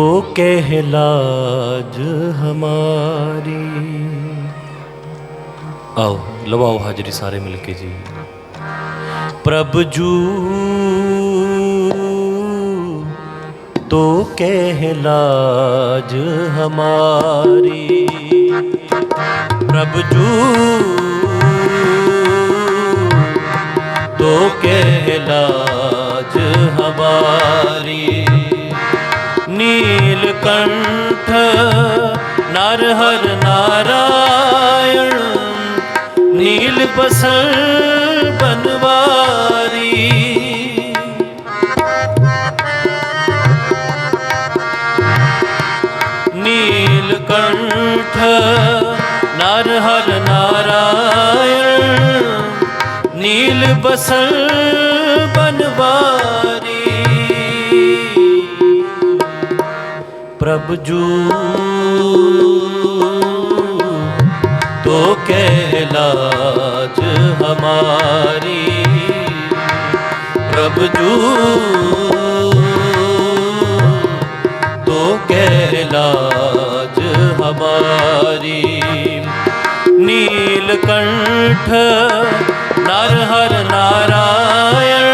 ओ कहलाज हमारी आओ ਲਵਾਓ ਹਾਜ਼ਰੀ ਸਾਰੇ ਮਿਲ ਕੇ ਜੀ ਪ੍ਰਭ ਜੂ ਤੋ ਕਹਿਲਾਜ ਹਮਾਰੀ ਪ੍ਰਭ ਜੂ ਤੋ ਕਹਿਲਾਜ ਹਮਾਰੀ ਨੀਲਕੰਠ ਨਰ ਹਰ ਨਾਰਾਇਣ ਨੀਲ ਬਸਰ ਬਨਵਾਰੀ ਕੰਠ ਨਰ ਹਰ ਨਾਰਾਇਣ ਨੀਲ ਬਸਰ प्रभ जू तो कहलाज हमारी प्रभ जू तो कहलाज हमारी नीलकंठ नर हर नारायण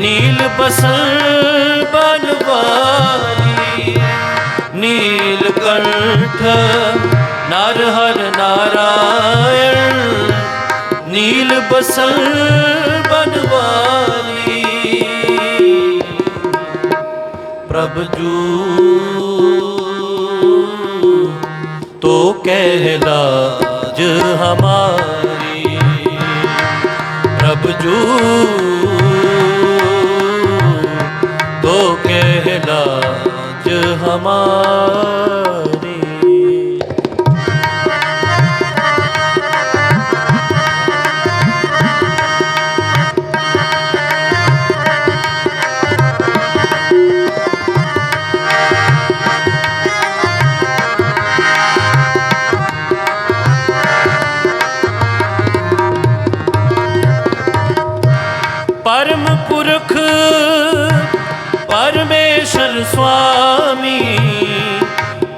नील बसर नीलकंठ नर हर नारायण नील बसर बनवारी प्रभ जू तो कहलाज हमारी प्रभ जू तो कहलाज हमारी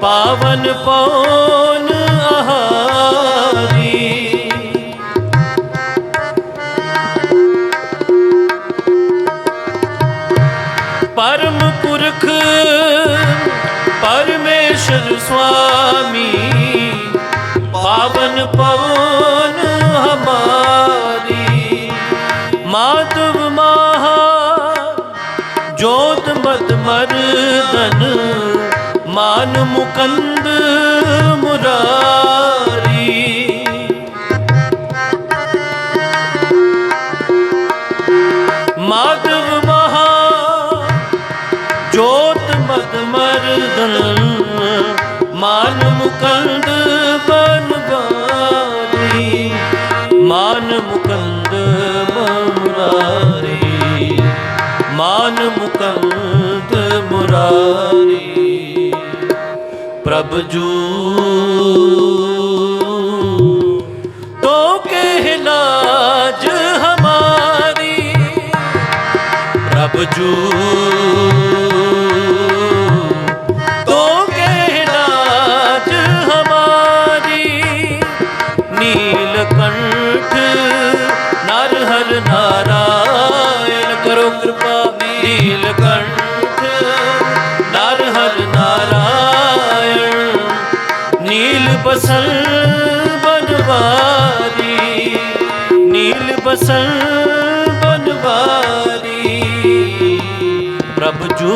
ਪਾਵਨ ਪੌਨ ਆਹਾਰੀ। ਪਰਮ ਪੁਰਖ, ਪਰਮੇਸ਼ਰ ਸੁਆਮੀ, ਪਾਵਨ ਪਵਨ ਹਮਾਰੀ। ਮਾਤਵ ਮਹਾ ਜੋਤ ਮਤ ਮਰਦਨ ਮਾਨ ਮੁਕੰਦ ਮੁਰਾਰੀ। ਮਾਧਵ ਮਹਾ ਜੋਤ ਮਦ ਮਰਦਨ। ਮਾਨ ਮੁਕੰਦ ਬਨਵਾਰੀ ਮਾਨ ਮੁਕੰਦ ਬਨਵਾਰੀ ਮਾਨ ਮੁਕੰਦ ਰੱਬ ਜੂ। ਤੋ ਕੇ ਲਾਜ ਹਮਾਰੀ ਰੱਬ ਜੂ। ਹਮਾਰੀ ਨੀਲ ਕੰਠ ਨਰ ਨਾਰਾਇਣ ਕਰੋ ਕਿਰਪਾ ਨੀਲ बसर बनवारी नील बसर बनवारी प्रभ जू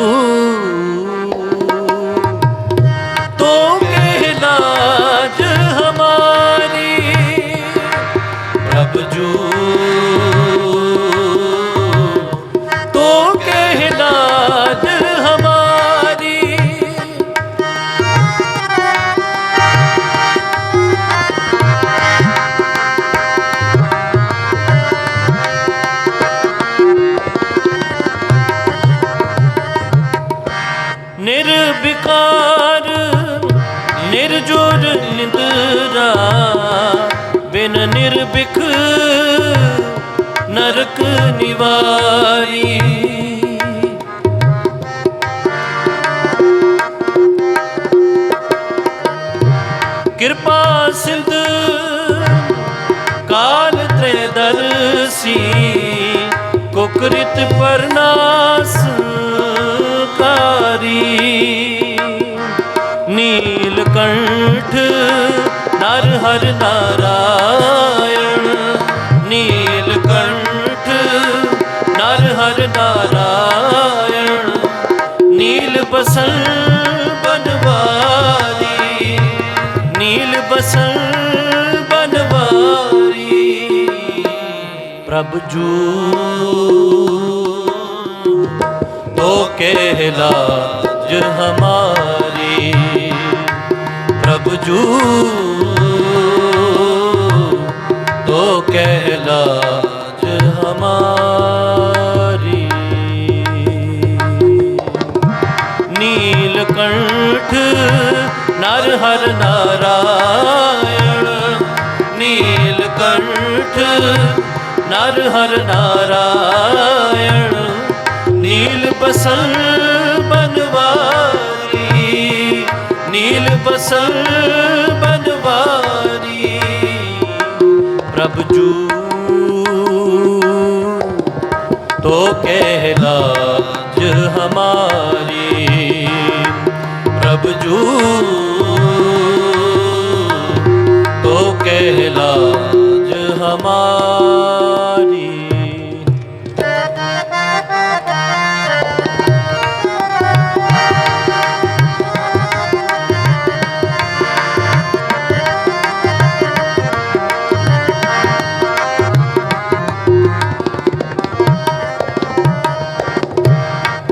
ਪਿਆਰੀ ਕਿਰਪਾ ਸਿੰਧ ਕਾਲ ਤ੍ਰੇ ਦਰਸੀ ਕੁਕਰਿਤ ਪਰਨਾਸ ਕਾਰੀ ਨੀਲ ਨਰ ਹਰ ਨਾਰਾ। ਨਾਰਾਇਣ ਨੀਲ ਬਸਲ ਬਨਵਾਰੀ ਨੀਲ ਬਸਲ ਬਨਵਾਰੀ ਪ੍ਰਭ ਤੋ ਕੇ ਲਾਜ ਤੋ ਕਹਿ ਲਾਜ ਮੁਖ ਨਰ ਹਰ ਨਾਰਾਇਣ, ਨੀਲ ਕੰਠ ਨਰ ਹਰ ਨਾਰਾਇਣ, ਨੀਲ ਬਸਲ ਬਨਵਾਰੀ, ਨੀਲ ਬਸਲ ਬਨਵਾਰੀ, ਪ੍ਰਭ ਜੂ ਤੋ ਕਹਿ ਲਾਜ ਹਮਾਰ। ਸਭ ਜੂ ਤੋ ਕਹਿ ਲਾਜ ਹਮਾਰੀ।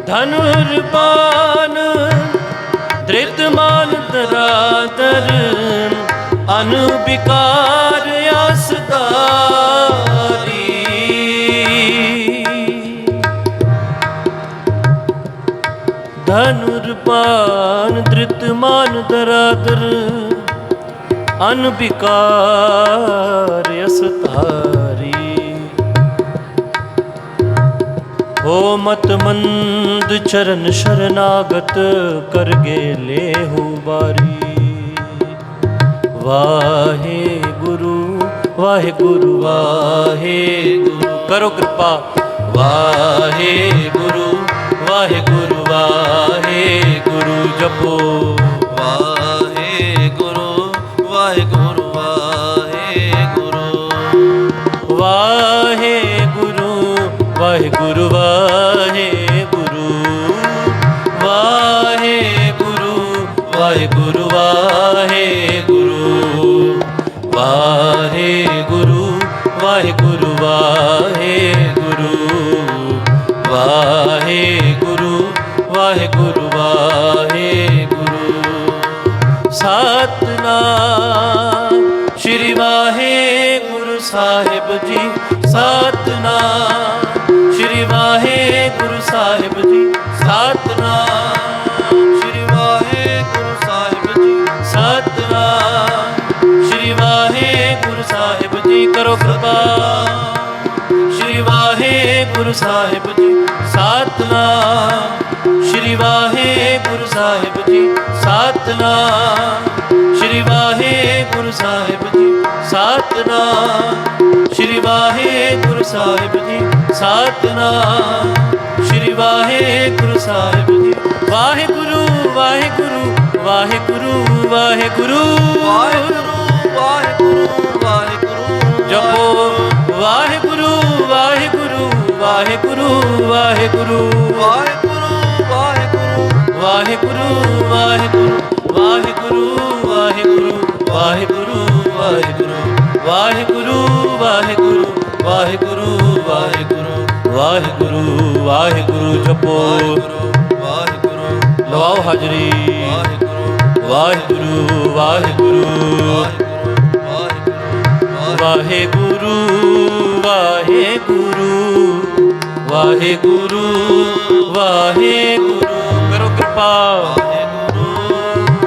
धनु ਵਿਕਾਰ ਅਸਦਾਰੀ। ਧਨੁਰਪਾਨ ਦ੍ਰਿਤ ਮਾਨ ਦਰਾਦਰ ਅਨਵਿਕਾਰ ਅਸਤਾਰੀ ਹੋ ਮਤ ਮੰਦ ਚਰਨ ਸ਼ਰਨਾਗਤ ਕਰਗੇ ਲੇਹੂ ਬਾਰੀ ਵਾਹਿਗੁਰੂ ਵਾਹਿਗੁਰੂ ਵਾਹਿਗੁਰੂ। ਕਰੋ ਕਿਰਪਾ। ਵਾਹਿਗੁਰੂ ਵਾਹਿਗੁਰੂ ਵਾਹਿਗੁਰੂ ਜਪੋ। ਵਾਹਿਗੁਰੂ ਵਾਹਿਗੁਰੂ। ਜੀ, ਸਤਨਾਮ। ਸ਼੍ਰੀ ਵਾਹਿਗੁਰੂ ਸਾਹਿਬ ਜੀ, ਸਤਨਾਮ। ਸ੍ਰੀ ਵਾਹਿਗੁਰੂ ਸਾਹਿਬ ਜੀ, ਸਤਨਾਮ। ਸ਼੍ਰੀ ਵਾਹਿਗੁਰੂ ਸਾਹਿਬ ਜੀ, ਕਰੋ ਕਿਰਪਾ। ਸ਼੍ਰੀ ਵਾਹਿਗੁਰੂ ਸਾਹਿਬ ਜੀ, ਸਤਨਾਮ। ਸ਼੍ਰੀ ਵਾਹਿਗੁਰੂ ਸਾਹਿਬ ਜੀ, ਸਤਨਾਮ। ਸ਼੍ਰੀ ਵਾਹਿਗੁਰੂ ਸਾਹਿਬ ਜੀ, ਸਤਨਾਮ। ਸ਼੍ਰੀ ਵਾਹਿਗੁਰੂ ਸਾਹਿਬ ਜੀ ਸਤਨਾਮ ਸ਼੍ਰੀ ਵਾਹਿਗੁਰੂ ਸਾਹਿਬ ਜੀ, ਵਾਹਿਗੁਰੂ ਵਾਹਿਗੁਰੂ ਵਾਹਿਗੁਰੂ ਵਾਹਿਗੁਰੂ। ਵਾਹਿਗੁਰੂ ਵਾਹਿਗੁਰੂ ਵਾਹਿਗੁਰੂ ਜਪੋ। ਵਾਹਿਗੁਰੂ ਵਾਹਿਗੁਰੂ ਵਾਹਿਗੁਰੂ ਵਾਹਿਗੁਰੂ ਵਾਹਿਗੁਰੂ। ਵਾਹਿਗੁਰੂ ਵਾਹਿਗੁਰੂ ਜਪੋ। ਵਾਹਿਗੁਰੂ ਲਵਾਓ ਹਾਜ਼ਰੀ। ਵਾਹਿਗੁਰੂ ਵਾਹਿਗੁਰੂ। ਵਾਹਿਗੁਰੂ ਵਾਹਿਗੁਰੂ। ਵਾਹਿਗੁਰੂ ਵਾਹਿਗੁਰੂ। ਵਾਹਿਗੁਰੂ ਕਰੋ ਕਿਰਪਾ। ਵਾਹਿਗੁਰੂ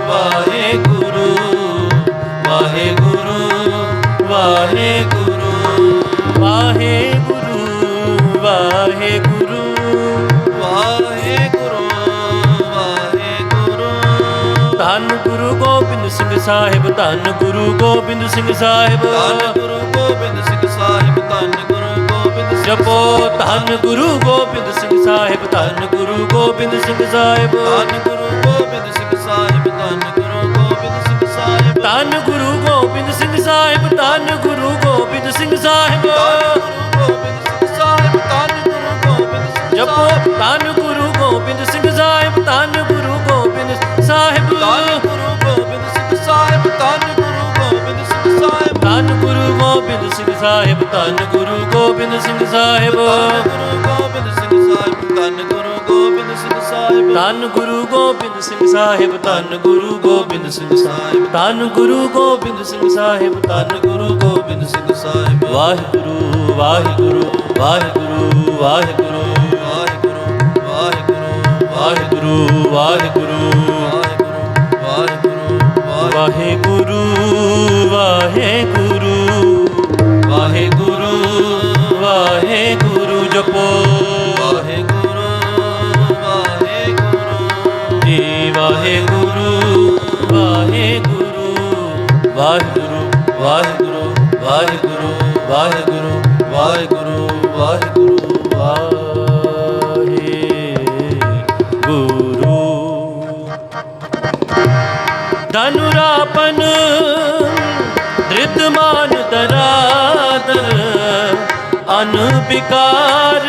ਵਾਹਿਗੁਰੂ ਵਾਹਿਗੁਰੂ। ਵਾਹਿਗੁਰੂ ਵਾਹਿਗੁਰੂ। ਗੋਬਿੰਦ ਸਿੰਘ ਸਾਹਿਬ ਧੰਨ ਗੁਰੂ ਗੋਬਿੰਦ ਸਿੰਘ ਸਾਹਿਬ ਧੰਨ ਗੁਰੂ ਗੋਬਿੰਦ ਸਿੰਘ ਸਾਹਿਬ ਧੰਨ ਗੁਰੂ ਗੋਬਿੰਦ ਜਪੋ ਧੰਨ ਗੁਰੂ ਗੋਬਿੰਦ ਸਿੰਘ ਸਾਹਿਬ ਧੰਨ ਗੁਰੂ ਗੋਬਿੰਦ ਸਿੰਘ ਸਾਹਿਬ ਧੰਨ ਗੁਰੂ ਗੋਬਿੰਦ ਸਿੰਘ ਸਾਹਿਬ ਧੰਨ ਗੁਰੂ ਗੋਬਿੰਦ ਸਿੰਘ ਸਾਹਿਬ ਧੰਨ ਗੁਰੂ ਗੋਬਿੰਦ ਸਿੰਘ ਸਾਹਿਬ ਧੰਨ ਗੁਰੂ ਗੋਬਿੰਦ ਸਿੰਘ ਸਾਹਿਬ ਧੰਨ ਗੁਰੂ ਗੋਬਿੰਦ ਸਿੰਘ ਸਾਹਿਬ ਧੰਨ ਗੁਰੂ ਗੋਬਿੰਦ ਸਿੰਘ ਜਪੋ ਧੰਨ ਗੁਰੂ ਗੋਬਿੰਦ ਸਿੰਘ ਸਾਹਿਬ ਸਾਹਿਬ, ਧੰਨ ਗੁਰੂ ਗੋਬਿੰਦ ਸਿੰਘ ਸਾਹਿਬ। ਧੰਨ ਗੁਰੂ ਗੋਬਿੰਦ ਸਿੰਘ ਸਾਹਿਬ, ਧੰਨ ਗੁਰੂ ਗੋਬਿੰਦ ਸਿੰਘ ਸਾਹਿਬ। ਧੰਨ ਗੁਰੂ ਗੋਬਿੰਦ ਸਿੰਘ ਸਾਹਿਬ, ਧੰਨ ਗੁਰੂ ਗੋਬਿੰਦ ਸਿੰਘ ਸਾਹਿਬ। ਧੰਨ ਗੁਰੂ ਗੋਬਿੰਦ ਸਿੰਘ ਸਾਹਿਬ ਧੰਨ ਗੁਰੂ ਗੋਬਿੰਦ ਸਿੰਘ ਸਾਹਿਬ ਵਾਹਿਗੁਰੂ ਵਾਹਿਗੁਰੂ ਵਾਹਿਗੁਰੂ। ਵਾਹਿਗੁਰੂ ਵਾਹਿਗੁਰੂ। ਵਾਹਿਗੁਰੂ ਵਾਹਿਗੁਰੂ। ਵਾਹਿਗੁਰੂ ਵਾਹਿਗੁਰੂ। ਵਾਹਿਗੁਰੂ ਵਾਹਿਗੁਰੂ ਜਪੋ। ਵਾਹਿਗੁਰੂ ਵਾਹਿਗੁਰੂ। ਜੀ ਵਾਹਿਗੁਰੂ ਵਾਹਿਗੁਰੂ। ਵਾਹਿਗੁਰੂ ਵਾਹਿਗੁਰੂ ਵਾਹਿਗੁਰੂ ਵਾਹਿਗੁਰੂ ਵਾਹਿਗੁਰੂ ਵਾਹਿਗੁਰੂ ਵਾਹਿਗੁਰੂ। ਧਨੁਰਾਪਨ ਅਨੁਪਿਕਾਰ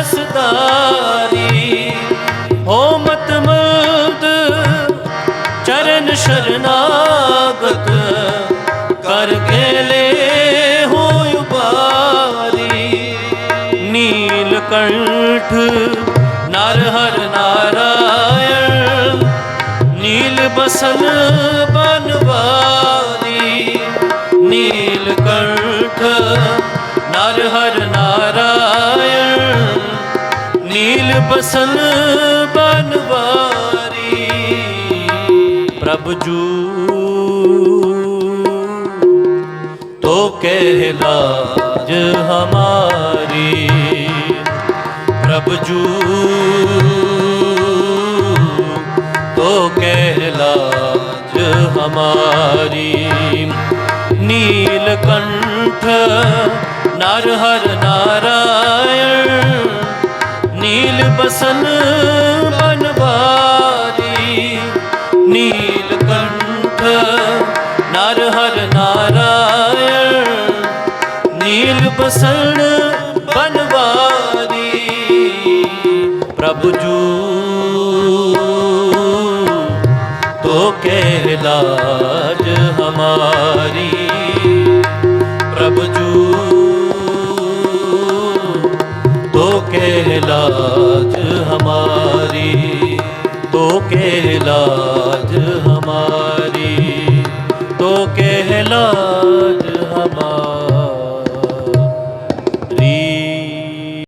ਅਸਦਾਰੀ ਹੋ ਮਤ ਚਰਨ ਸ਼ਰਨਾਗਤ ਕਰ ਲੈ ਹੋ ਉਬਾਰੀ ਨੀਲ ਕੰਠ, ਨਰ ਹਰ ਨਾਰਾਇਣ, ਨੀਲ ਬਸਨ ਬਨਵਾਰੀ। ਨੀਲ ਕੰਠ, ਨਰ ਹਰ ਬਸਨ ਬਨਵਾਰੀ ਪ੍ਰਭ ਜੂ। ਤੋ ਕਹਿ ਲਾਜ ਹਮਾਰੀ, ਪ੍ਰਭ ਜੂ। ਤੋ ਕਹਿ ਲਾਜ ਹਮਾਰੀ ਨੀਲ ਕੰਠ ਨਰ ਹਰ ਨਾਰਾਇਣ ਨੀਲ ਬਸਨ ਮਨਵਾਰੀ ਨੀਲ ਕੰਠ ਨਰ ਹਰ ਨਾਰਾਇਣ। ਨੀਲ ਬਸਨ ਬਨਵਾਰੀ ਪ੍ਰਭ ਜੂ ਤੋ ਕੇ ਲਾਜ ਹਮਾਰੀ। ਪ੍ਰਭ के लाज हमारी